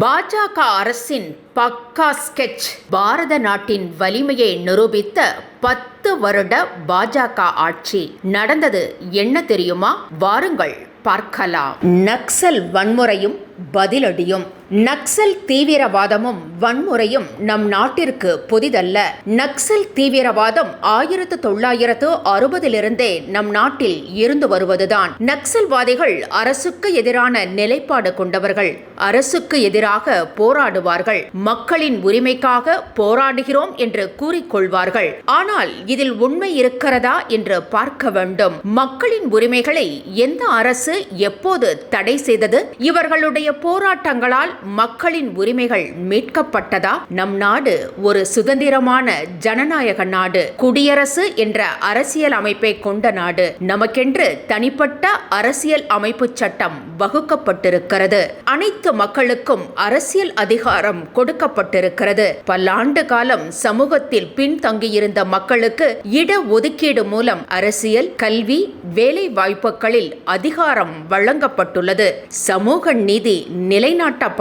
பாஜக அரசின் பக்கா ஸ்கெட்ச் பாரத நாட்டின் வலிமையை நிரூபித்த பத்து வருட பாஜக ஆட்சி நடந்தது. என்ன தெரியுமா? வாருங்கள் பார்க்கலாம். நக்சல் வன்முறையும் பதிலடியும். நக்சல் தீவிரவாதமும் வன்முறையும் நம் நாட்டிற்கு புதிதல்ல. நக்சல் தீவிரவாதம் ஆயிரத்து தொள்ளாயிரத்து அறுபதிலிருந்தே நம் நாட்டில் இருந்து வருவதுதான். நக்சல்வாதிகள் அரசுக்கு எதிரான நிலைப்பாடு கொண்டவர்கள். அரசுக்கு எதிராக போராடுவார்கள். மக்களின் உரிமைக்காக போராடுகிறோம் என்று கூறிக்கொள்வார்கள். ஆனால் இதில் உண்மை இருக்கிறதா என்று பார்க்க வேண்டும். மக்களின் உரிமைகளை எந்த அரசு எப்போது தடை செய்தது? இவர்களுடைய போராட்டங்களால் மக்களின் உரிமைகள் மீட்கப்பட்டதா? நம் நாடு ஒரு சுதந்திரமான ஜனநாயக நாடு. குடியரசு என்ற அரசியல் அமைப்பை கொண்ட நாடு. நமக்கென்று தனிப்பட்ட அரசியல் அமைப்பு சட்டம் வகுக்கப்பட்டிருக்கிறது. அனைத்து மக்களுக்கும் அரசியல் அதிகாரம் கொடுக்கப்பட்டிருக்கிறது. பல்லாண்டு காலம் சமூகத்தில் பின்தங்கியிருந்த மக்களுக்கு இட ஒதுக்கீடு மூலம் அரசியல் கல்வி வேலை வாய்ப்புகளில் அதிகாரம் வழங்கப்பட்டுள்ளது. சமூக நீதி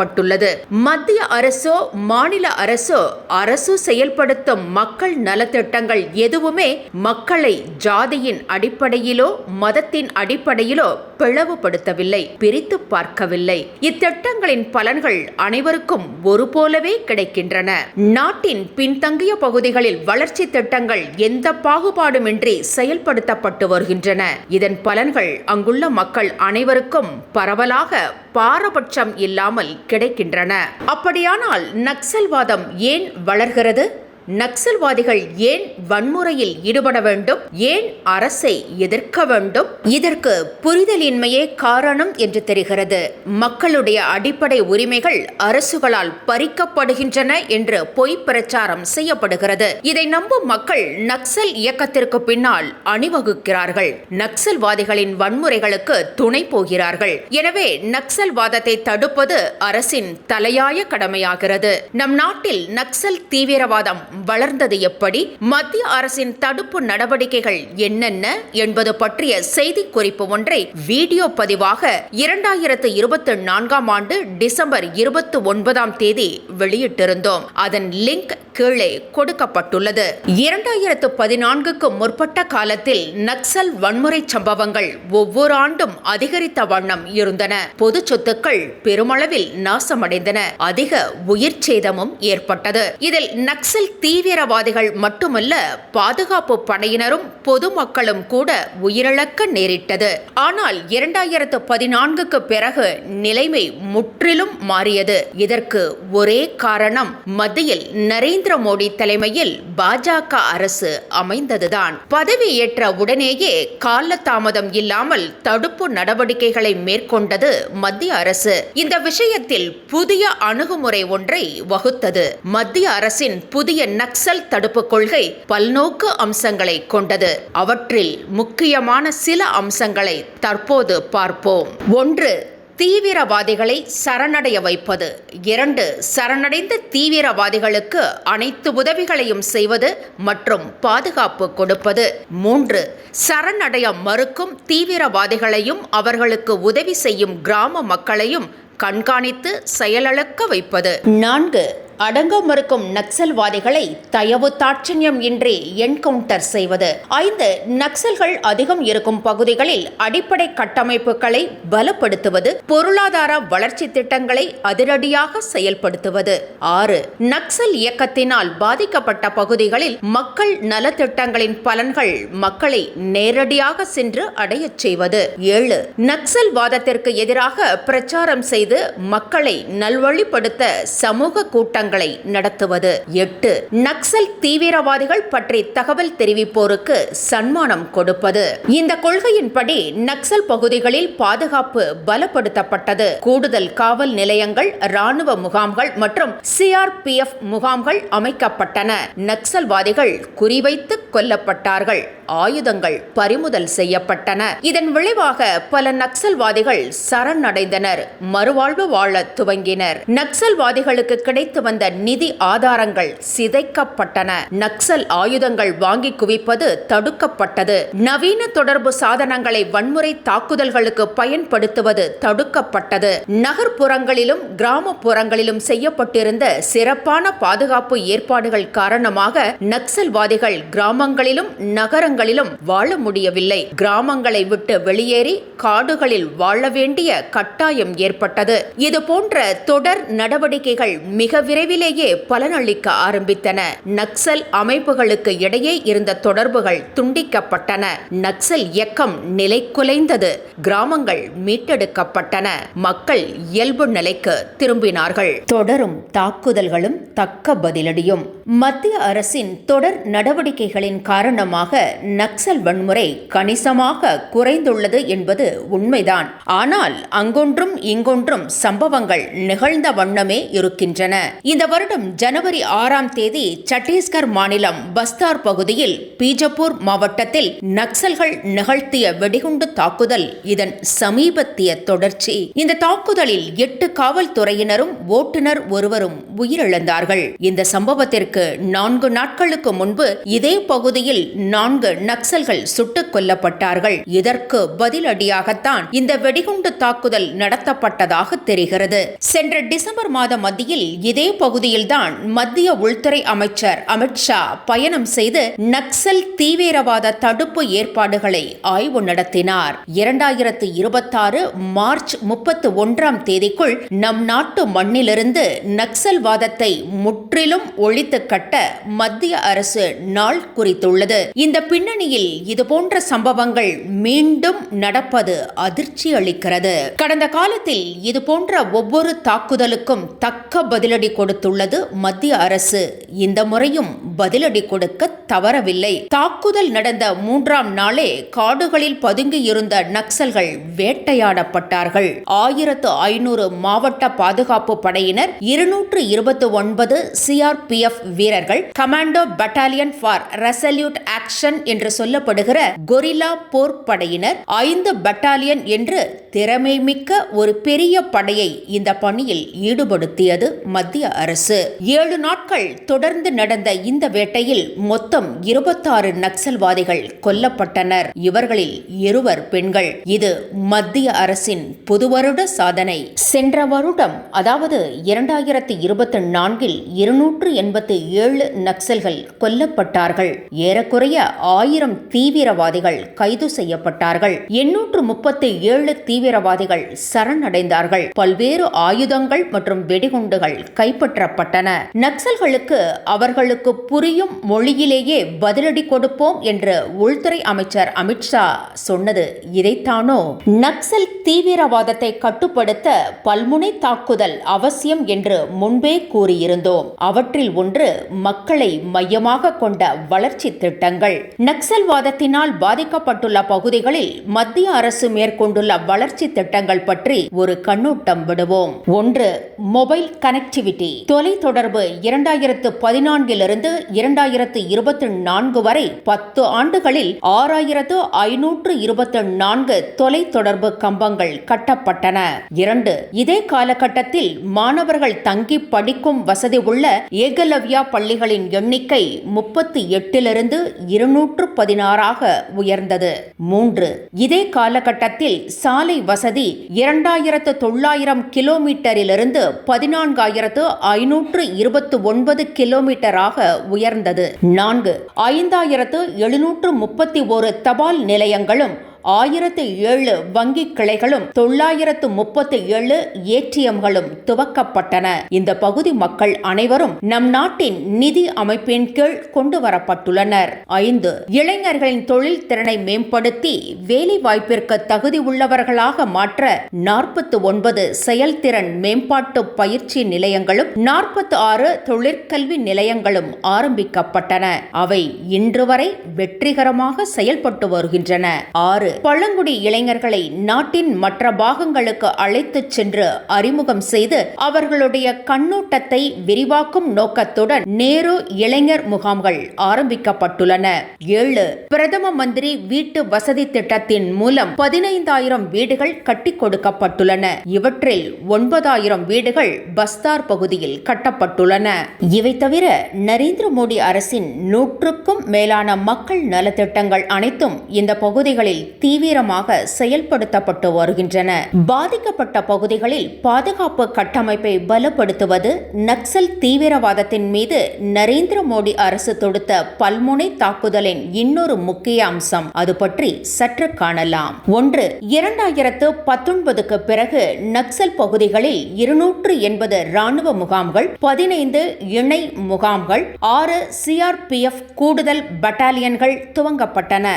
நிலைநாட்டப்பட்டுள்ளது மத்திய அரசோ மாநில அரசோ அரசு செயல்படுத்தும் மக்கள் நலத்திட்டங்கள் எதுவுமே மக்களை ஜாதியின் அடிப்படையிலோ மதத்தின் அடிப்படையிலோ பிளவுபடுத்தவில்லை பிரித்து பார்க்கவில்லை. இத்திட்டங்களின் பலன்கள் அனைவருக்கும் ஒரு போலவே கிடைக்கின்றன. நாட்டின் பின்தங்கிய பகுதிகளில் வளர்ச்சி திட்டங்கள் எந்த பாகுபாடுமின்றி செயல்படுத்தப்பட்டு வருகின்றன. இதன் பலன்கள் அங்குள்ள மக்கள் அனைவருக்கும் பரவலாக பாரபட்சம் இல்லாமல் கிடைக்கின்றன. அப்படியானால் நக்சல்வாதம் ஏன் வளர்கிறது? நக்சல்வாதிகள் ஏன் வன்முறையில் ஈடுபட வேண்டும்? ஏன் அரசை எதிர்க்க வேண்டும்? இதற்கு புரிதலின்மையே காரணம் என்று தெரிகிறது. மக்களுடைய அடிப்படை உரிமைகள் அரசுகளால் பறிக்கப்படுகின்றன என்று பொய் பிரச்சாரம் செய்யப்படுகிறது. இதை நம்பும் மக்கள் நக்சல் இயக்கத்திற்கு பின்னால் அணிவகுக்கிறார்கள். நக்சல்வாதிகளின் வன்முறைகளுக்கு துணை போகிறார்கள். எனவே நக்சல்வாதத்தை தடுப்பது அரசின் தலையாய கடமையாகிறது. நம் நாட்டில் நக்சல் தீவிரவாதம் வளர்ந்தது எப்படி? மத்திய அரசின் தடுப்பு நடவடிக்கைகள் என்னென்ன என்பது பற்றிய செய்தி குறிப்பு ஒன்றை வீடியோ பதிவாக இரண்டாயிரத்து இருபத்தி நான்காம் ஆண்டு டிசம்பர் இருபத்தி ஒன்பதாம் தேதி வெளியிட்டிருந்தோம். அதன் லிங்க் கீழே கொடுக்கப்பட்டுள்ளது. இரண்டாயிரத்து பதினான்குக்கு முற்பட்ட காலத்தில் நக்சல் வன்முறை சம்பவங்கள் ஒவ்வொரு ஆண்டும் அதிகரித்த வண்ணம் இருந்தன. பொது சொத்துக்கள் பெருமளவில் நாசமடைந்தன. அதிக உயிர் சேதமும் ஏற்பட்டது. இதில் நக்சல் தீவிரவாதிகள் மட்டுமல்ல பாதுகாப்பு படையினரும் பொதுமக்களும் கூட உயிரிழக்க நேரிட்டது. ஆனால் இரண்டாயிரத்து பதினான்குக்கு பிறகு நிலைமை முற்றிலும் மாறியது. இதற்கு ஒரே காரணம் மத்தியில் நரேந்திர மோடி தலைமையில் பாஜக அரசு அமைந்ததுதான். பதவியேற்ற உடனேயே காலதாமதம் இல்லாமல் தடுப்பு நடவடிக்கைகளை மேற்கொண்டது மத்திய அரசு. இந்த விஷயத்தில் புதிய அணுகுமுறை ஒன்றை வகுத்தது. மத்திய அரசின் புதிய நக்சல் தடுப்பு கொள்கை பல்நோக்கு அம்சங்களை கொண்டது. அவற்றில் முக்கியமான சில அம்சங்களை தற்போது பார்ப்போம். ஒன்று தீவிரவாதிகளை சரணடைய வைப்பது. இரண்டு சரணடைந்த தீவிரவாதிகளுக்கு அனைத்து உதவிகளையும் செய்வது மற்றும் பாதுகாப்பு கொடுப்பது. மூன்று சரணடைய மறுக்கும் தீவிரவாதிகளையும் அவர்களுக்கு உதவி செய்யும் கிராம மக்களையும் கண்காணித்து செயலளக்க வைப்பது. நான்கு அடங்க மறுக்கும் நக்சல்வாதிகளை தயவு தாட்சண்யம் இன்றி என்கவுண்டர் செய்வது. ஐந்து நக்சல்கள் அதிகம் இருக்கும் பகுதிகளில் அடிப்படை கட்டமைப்புகளை பலப்படுத்துவது பொருளாதார வளர்ச்சி திட்டங்களை அதிரடியாக செயல்படுத்துவது. ஆறு நக்சல் இயக்கத்தினால் பாதிக்கப்பட்ட பகுதிகளில் மக்கள் நலத்திட்டங்களின் பலன்கள் மக்களை நேரடியாக சென்று அடையச் செய்வது. ஏழு நக்சல்வாதத்திற்கு எதிராக பிரச்சாரம் செய்து மக்களை நல்வழிப்படுத்த சமூக கூட்டங்கள் கூட்டங்களை நடத்துவது. எட்டு நக்சல் தீவிரவாதிகள் பற்றி தகவல் தெரிவிப்போருக்கு சன்மானம் கொடுப்பது. இந்த கொள்கையின்படி நக்சல் பகுதிகளில் பாதுகாப்பு பலப்படுத்தப்பட்டது. கூடுதல் காவல் நிலையங்கள் ராணுவ முகாம்கள் மற்றும் சிஆர்பிஎஃப் முகாம்கள் அமைக்கப்பட்டன. நக்சல்வாதிகள் குறிவைத்து கொல்லப்பட்டார்கள். ஆயுதங்கள் பறிமுதல் செய்யப்பட்டன. இதன் விளைவாக பல நக்சல்வாதிகள் சரணடைந்தனர் மறுவாழ்வு வாழ துவங்கினர். நக்சல்வாதிகளுக்கு கிடைத்து வந்த வந்த நிதி ஆதாரங்கள் சிதைக்கப்பட்டன. நக்சல் ஆயுதங்கள் வாங்கி குவிப்பது தடுக்கப்பட்டது. நவீன தொடர்பு சாதனங்களை வன்முறை தாக்குதல்களுக்கு பயன்படுத்துவது தடுக்கப்பட்டது. நகர்ப்புறங்களிலும் கிராமப்புறங்களிலும் செய்யப்பட்டிருந்த சிறப்பான பாதுகாப்பு ஏற்பாடுகள் காரணமாக நக்சல்வாதிகள் கிராமங்களிலும் நகரங்களிலும் வாழ முடியவில்லை. கிராமங்களை விட்டு வெளியேறி காடுகளில் வாழ வேண்டிய கட்டாயம் ஏற்பட்டது. இது போன்ற தொடர் நடவடிக்கைகள் மிக விரைவில் விரைவிலேயே பலனளிக்க ஆரம்பித்தன. நக்சல் அமைப்புகளுக்கு இடையே இருந்த தொடர்புகள் துண்டிக்கப்பட்டன. நக்சல் இயக்கம் நிலைக்குலைந்தது கிராமங்கள் மீட்டெடுக்கப்பட்டன. மக்கள் இயல்பு நிலைக்கு திரும்பினார்கள். தொடரும் தாக்குதல்களும் தக்க பதிலடியும். மத்திய அரசின் தொடர் நடவடிக்கைகளின் காரணமாக நக்சல் வன்முறை கணிசமாக குறைந்துள்ளது என்பது உண்மைதான். ஆனால் அங்கொன்றும் இங்கொன்றும் சம்பவங்கள் நிகழ்ந்த வண்ணமே இருக்கின்றன. இந்த வருடம் ஜனவரி ஆறாம் தேதி சத்தீஸ்கர் மாநிலம் பஸ்தார் பகுதியில் பீஜப்பூர் மாவட்டத்தில் நக்சல்கள் நிகழ்த்திய வெடிகுண்டு தாக்குதல். இதன் சமீபத்திய தொடர்ச்சி. இந்த தாக்குதலில் எட்டு காவல்துறையினரும் ஓட்டுநர் ஒருவரும் உயிரிழந்தார்கள். இந்த சம்பவத்திற்கு நான்கு நாட்களுக்கு முன்பு இதே பகுதியில் நான்கு நக்சல்கள் சுட்டுக் கொல்லப்பட்டார்கள். இதற்கு பதிலடியாகத்தான் இந்த வெடிகுண்டு தாக்குதல் நடத்தப்பட்டதாக தெரிகிறது. சென்ற டிசம்பர் மாத மத்தியில் இதே பகுதியில்தான் மத்திய உள்துறை அமைச்சர் அமித்ஷா பயணம் செய்து நக்சல் தீவிரவாத தடுப்பு ஏற்பாடுகளை ஆய்வு நடத்தினார். இரண்டாயிரத்து இருபத்தாறு மார்ச் முப்பத்து ஒன்றாம் தேதிக்குள் நம் நாட்டு மண்ணிலிருந்து நக்சல்வாதத்தை முற்றிலும் ஒழித்து கட்ட மத்திய அரசு நாள் குறித்துள்ளது. இந்த பின்னணியில் இதுபோன்ற சம்பவங்கள் மீண்டும் நடப்பது அதிர்ச்சி அளிக்கிறது. கடந்த காலத்தில் இதுபோன்ற ஒவ்வொரு தாக்குதலுக்கும் தக்க பதிலடி கொண்டு கொடுத்துள்ளது மத்திய அரசு. இந்த முறையும் பதிலடி கொடுக்க தவறவில்லை. தாக்குதல் நடந்த மூன்றாம் நாளே காடுகளில் பதுங்கியிருந்த நக்சல்கள் வேட்டையாடப்பட்டார்கள். ஆயிரத்து ஐநூறு மாவட்ட பாதுகாப்பு படையினர் இருநூற்று இருபத்தி ஒன்பது சிஆர்பிஎஃப் வீரர்கள் commando battalion for resolute action என்று சொல்லப்படுகிற கொரில்லா போர் படையினர் ஐந்து பட்டாலியன் என்று திறமை மிக்க ஒரு பெரிய படையை இந்த பணியில் ஈடுபடுத்தியது மத்திய அரசு. ஏழு நாட்கள் தொடர்ந்து நடந்த இந்த வேட்டையில் மொத்தம் இருபத்தாறு நக்சல்வாதிகள் கொல்லப்பட்டனர். இவர்களில் இருவர் பெண்கள். இது மத்திய அரசின் புதுவருட சாதனை. சென்ற வருடம் அதாவது இரண்டாயிரத்தி இருபத்தி நான்கில் இருநூற்று எண்பத்தி ஏழு நக்சல்கள் கொல்லப்பட்டார்கள். ஏறக்குறைய ஆயிரம் தீவிரவாதிகள் கைது செய்யப்பட்டார்கள். எண்ணூற்று முப்பத்தி ஏழு தீவிர தீவிரவாதிகள் சரணடைந்தார்கள். பல்வேறு ஆயுதங்கள் மற்றும் வெடிகுண்டுகள் கைப்பற்றப்பட்டன. நக்சல்களுக்கு அவர்களுக்கு புரியும் மொழியிலேயே பதிலடி கொடுப்போம் என்று உள்துறை அமைச்சர் அமித்ஷா சொன்னது இதைத்தானோ? நக்சல் தீவிரவாதத்தை கட்டுப்படுத்த பல்முனை தாக்குதல் அவசியம் என்று முன்பே கூறியிருந்தோம். அவற்றில் ஒன்று மக்களை மையமாக கொண்ட வளர்ச்சி திட்டங்கள். நக்சல்வாதத்தினால் பாதிக்கப்பட்டுள்ள பகுதிகளில் மத்திய அரசு மேற்கொண்டுள்ள வளர்ச்சி வளர்ச்சி திட்டங்கள் பற்றி ஒரு கண்ணோட்டம் விடுவோம். ஒன்று மொபைல் கனெக்டிவிட்டி. தொலை தொடர்பு இரண்டாயிரத்து பதினான்கிலிருந்து இரண்டாயிரத்து இருபத்தி நான்கு வரை பத்து ஆண்டுகளில் ஆறாயிரத்து ஐநூற்று இருபத்தி நான்கு தொலை தொடர்பு கம்பங்கள் கட்டப்பட்டன. இரண்டு இதே காலகட்டத்தில் மாணவர்கள் தங்கி படிக்கும் வசதி உள்ள ஏகலவ்யா பள்ளிகளின் எண்ணிக்கை முப்பத்தி எட்டிலிருந்து இருநூற்று பதினாறாக உயர்ந்தது. மூன்று இதே காலகட்டத்தில் சாலை வசதி இரண்டாயிரத்து தொள்ளாயிரம் கிலோமீட்டரிலிருந்து பதினான்காயிரத்து ஐநூற்று இருபத்தி ஒன்பது கிலோமீட்டராக உயர்ந்தது. நான்கு ஐந்தாயிரத்து எழுநூற்று முப்பத்தி ஒரு தபால் நிலையங்களும் ஆயிரத்து ஏழு வங்கி கிளைகளும் தொள்ளாயிரத்து முப்பத்தி ஏழு ஏடிஎம்களும் துவக்கப்பட்டன. இந்த பகுதி மக்கள் அனைவரும் நம் நாட்டின் நிதி அமைப்பின் கீழ் கொண்டு வரப்பட்டுள்ளனர். ஐந்து இளைஞர்களின் தொழில் திறனை மேம்படுத்தி வேலை வாய்ப்பிற்கு தகுதி உள்ளவர்களாக மாற்ற நாற்பத்தி ஒன்பது செயல்திறன் மேம்பாட்டு பயிற்சி நிலையங்களும் நாற்பத்தி ஆறு தொழிற்கல்வி நிலையங்களும் ஆரம்பிக்கப்பட்டன. அவை இன்று வரை வெற்றிகரமாக செயல்பட்டு வருகின்றன. ஆறு பழங்குடி இளைஞர்களை நாட்டின் மற்ற பாகங்களுக்கு அழைத்துச் சென்று அறிமுகம் செய்து அவர்களுடைய கண்ணோட்டத்தை விரிவாக்கும் நோக்கத்துடன் நேரு இளைஞர் முகாம்கள் ஆரம்பிக்கப்பட்டுள்ளன. ஏழு. பிரதம மந்திரி வீட்டு வசதி திட்டத்தின் மூலம் பதினைந்தாயிரம் வீடுகள் கட்டிக் கொடுக்கப்பட்டுள்ளன. இவற்றில் ஒன்பதாயிரம் வீடுகள் பஸ்தார் பகுதியில் கட்டப்பட்டுள்ளன. இவை தவிர நரேந்திர மோடி அரசின் நூற்றுக்கும் மேலான மக்கள் நலத்திட்டங்கள் அனைத்தும் இந்த பகுதிகளில் தீவிரமாக செயல்படுத்தப்பட்டு வருகின்றன. பாதிக்கப்பட்ட பகுதிகளில் பாதுகாப்பு கட்டமைப்பை பலப்படுத்துவது நக்சல் தீவிரவாதத்தின் மீது நரேந்திர மோடி அரசு தொடுத்த பல்முனை தாக்குதலின் இன்னொரு முக்கிய அம்சம். அது பற்றி சற்று காணலாம். ஒன்று இரண்டாயிரத்து பத்தொன்பதுக்கு பிறகு நக்சல் பகுதிகளில் இருநூற்று எண்பது ராணுவ முகாம்கள் பதினைந்து இணை முகாம்கள் ஆறு சிஆர்பிஎஃப் கூடுதல் பட்டாலியன்கள் துவங்கப்பட்டன.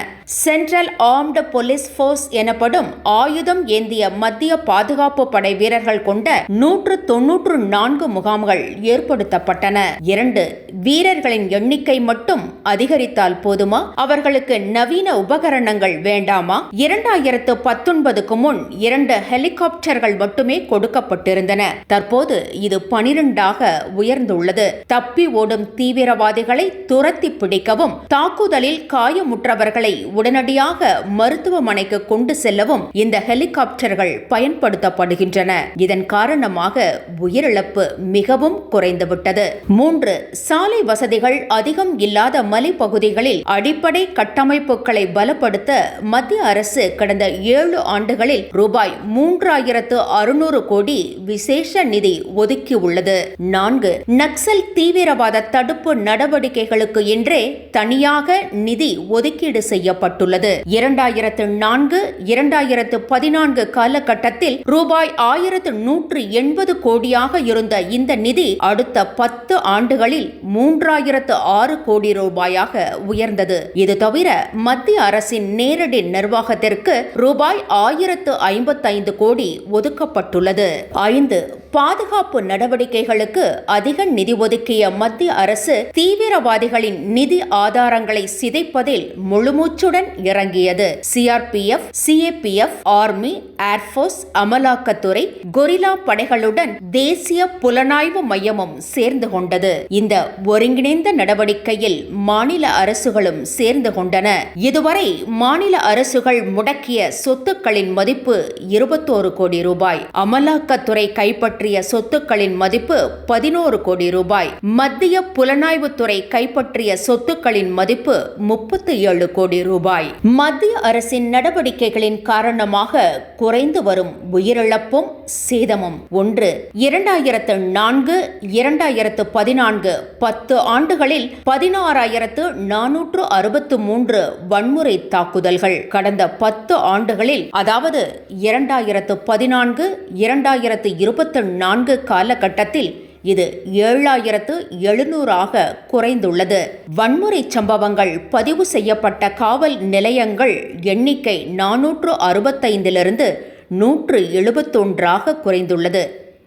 சென்ட்ரல் ஆர்ம்டு போலீஸ் போர்ஸ் எனப்படும் ஆயுதம் ஏந்திய மத்திய பாதுகாப்பு படை வீரர்கள் கொண்ட நூற்று தொன்னூற்று நான்கு முகாம்கள் ஏற்படுத்தப்பட்டன. இரண்டு வீரர்களின் எண்ணிக்கை மட்டும் அதிகரித்தால் போதுமா? அவர்களுக்கு நவீன உபகரணங்கள் வேண்டாமா? இரண்டாயிரத்து பத்தொன்பதுக்கு முன் இரண்டு ஹெலிகாப்டர்கள் மட்டுமே கொடுக்கப்பட்டிருந்தன. தற்போது இது பனிரெண்டாக உயர்ந்துள்ளது. தப்பி ஓடும் தீவிரவாதிகளை துரத்தி பிடிக்கவும் தாக்குதலில் காயமுற்றவர்களை உடனடியாக மறு மருத்துவமனைக்கு கொண்டு செல்லவும் இந்த ஹெலிகாப்டர்கள் பயன்படுத்தப்படுகின்றன. இதன் காரணமாக உயிரிழப்பு மிகவும் குறைந்துவிட்டது. மூன்று சாலை வசதிகள் அதிகம் இல்லாத மலைப்பகுதிகளில் அடிப்படை கட்டமைப்புகளை பலப்படுத்த மத்திய அரசு கடந்த ஏழு ஆண்டுகளில் ரூபாய் மூன்றாயிரத்து அறுநூறு கோடி விசேஷ நிதி ஒதுக்கியுள்ளது. நான்கு நக்சல் தீவிரவாத தடுப்பு நடவடிக்கைகளுக்கு என்றே தனியாக நிதி ஒதுக்கீடு செய்யப்பட்டுள்ளது. இரண்டாயிரத்து நான்கு இரண்டாயிரத்து பதினான்கு காலகட்டத்தில் ரூபாய் ஆயிரத்து நூற்று எண்பது கோடியாக இருந்த இந்த நிதி அடுத்த பத்து ஆண்டுகளில் மூன்றாயிரத்து ஆறு கோடி ரூபாயாக உயர்ந்தது. இது தவிர மத்திய அரசின் நேரடி நிர்வாகத்திற்கு ரூபாய் ஆயிரத்து ஐம்பத்தைந்து கோடி ஒதுக்கப்பட்டுள்ளது. ஐந்து பாதுகாப்பு நடவடிக்கைகளுக்கு அதிக நிதி ஒதுக்கிய மத்திய அரசு தீவிரவாதிகளின் நிதி ஆதாரங்களை சிதைப்பதில் முழுமூச்சுடன் இறங்கியது. CRPF CAPF army air force அமலாக்கத்துறை கொரில்லா படைகளுடன் தேசிய புலனாய்வு மையமும் சேர்ந்து கொண்டது. இந்த ஒருங்கிணைந்த நடவடிக்கையில் மாநில அரசுகளும் சேர்ந்து கொண்டன. இதுவரை மாநில அரசுகள் முடக்கிய சொத்துக்களின் மதிப்பு இருபத்தோரு கோடி ரூபாய். அமலாக்கத்துறை கைப்பற்ற கைப்பற்றிய சொத்துக்களின் மதிப்பு பதினோரு கோடி ரூபாய். மத்திய புலனாய்வுத்துறை கைப்பற்றிய சொத்துக்களின் மதிப்பு முப்பத்தி ஏழு கோடி ரூபாய். மத்திய அரசின் நடவடிக்கைகளின் காரணமாக குறைந்து வரும் உயிரிழப்பும் சேதமும். ஒன்று இரண்டாயிரத்து நான்கு இரண்டாயிரத்து பதினான்கு பத்து ஆண்டுகளில் பதினாறாயிரத்து நானூற்று அறுபத்து மூன்று வன்முறை தாக்குதல்கள். கடந்த பத்து ஆண்டுகளில் அதாவது இரண்டாயிரத்து பதினான்கு இரண்டாயிரத்து இருபத்தி நான்கு காலகட்டத்தில் இது ஏழாயிரத்து எழுநூறாக குறைந்துள்ளது. வன்முறை சம்பவங்கள் பதிவு செய்யப்பட்ட காவல் நிலையங்கள் எண்ணிக்கை நானூற்று அறுபத்தைந்திலிருந்து நூற்று எழுபத்தொன்றாக குறைந்துள்ளது.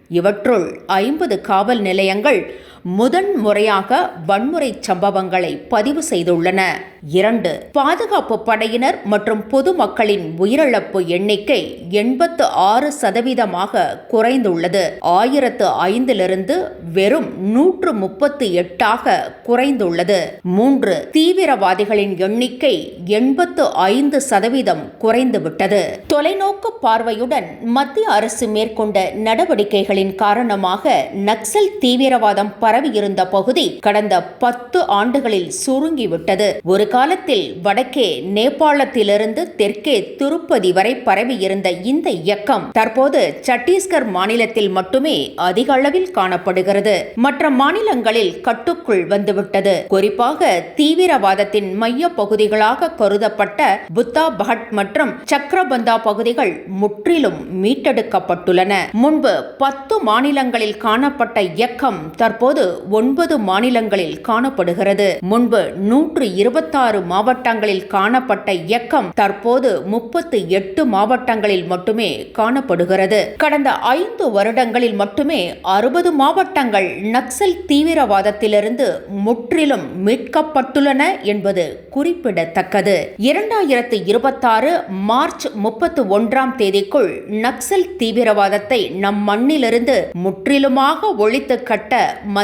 இவற்றுள் ஐம்பது காவல் நிலையங்கள் முதன் முறையாக வன்முறை சம்பவங்களை பதிவு செய்துள்ளன இரண்டு பாதுகாப்பு படையினர் மற்றும் பொதுமக்களின் உயிரிழப்பு எண்ணிக்கை எண்பத்து ஆறு சதவீதமாக குறைந்துள்ளது. ஆயிரத்து ஐந்திலிருந்து வெறும் நூற்று முப்பத்தி எட்டாக குறைந்துள்ளது. மூன்று தீவிரவாதிகளின் எண்ணிக்கை எண்பத்து ஐந்து சதவீதம் குறைந்துவிட்டது. தொலைநோக்கு பார்வையுடன் மத்திய அரசு மேற்கொண்ட நடவடிக்கைகளின் காரணமாக நக்சல் தீவிரவாதம் பரவியிருந்த பகுதி கடந்த பத்து ஆண்டுகளில் சுருங்கிவிட்டது. ஒரு காலத்தில் வடக்கே நேபாளத்திலிருந்து தெற்கே திருப்பதி வரை பரவியிருந்த இந்த இயக்கம் தற்போது சத்தீஸ்கர் மாநிலத்தில் மட்டுமே அதிக அளவில் காணப்படுகிறது. மற்ற மாநிலங்களில் கட்டுக்குள் வந்துவிட்டது. குறிப்பாக தீவிரவாதத்தின் மைய பகுதிகளாக கருதப்பட்ட புத்தா பஹட் மற்றும் சக்ரபந்தா பகுதிகள் முற்றிலும் மீட்டெடுக்கப்பட்டுள்ளன. முன்பு பத்து மாநிலங்களில் காணப்பட்ட இயக்கம் தற்போது ஒன்பது மாநிலங்களில் காணப்படுகிறது. முன்பு நூற்று இருபத்தாறு மாவட்டங்களில் காணப்பட்ட இயக்கம் தற்போது முப்பத்து எட்டு மாவட்டங்களில் மட்டுமே காணப்படுகிறது. கடந்த ஐந்து வருடங்களில் மட்டுமே அறுபது மாவட்டங்கள் நக்சல் தீவிரவாதத்திலிருந்து முற்றிலும் மீட்கப்பட்டுள்ளன என்பது குறிப்பிடத்தக்கது. இரண்டாயிரத்து இருபத்தாறு மார்ச் முப்பத்து ஒன்றாம் தேதிக்குள் நக்சல் தீவிரவாதத்தை நம் மண்ணிலிருந்து முற்றிலுமாக ஒழித்து கட்ட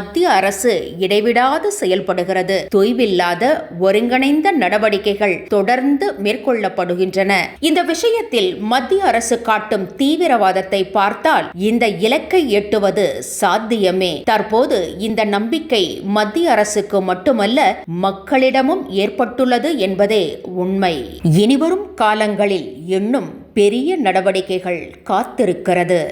மத்திய அரசு இடைவிடாது செயல்படுகிறது. தொய்வில்லாத ஒருங்கிணைந்த நடவடிக்கைகள் தொடர்ந்து மேற்கொள்ளப்படுகின்றன. இந்த விஷயத்தில் மத்திய அரசு காட்டும் தீவிரவாதத்தை பார்த்தால் இந்த இலக்கை எட்டுவது சாத்தியமே. தற்போது இந்த நம்பிக்கை மத்திய அரசுக்கு மட்டுமல்ல மக்களிடமும் ஏற்பட்டுள்ளது என்பதே உண்மை. இனிவரும் காலங்களில் இன்னும் பெரிய நடவடிக்கைகள் காத்திருக்கிறது.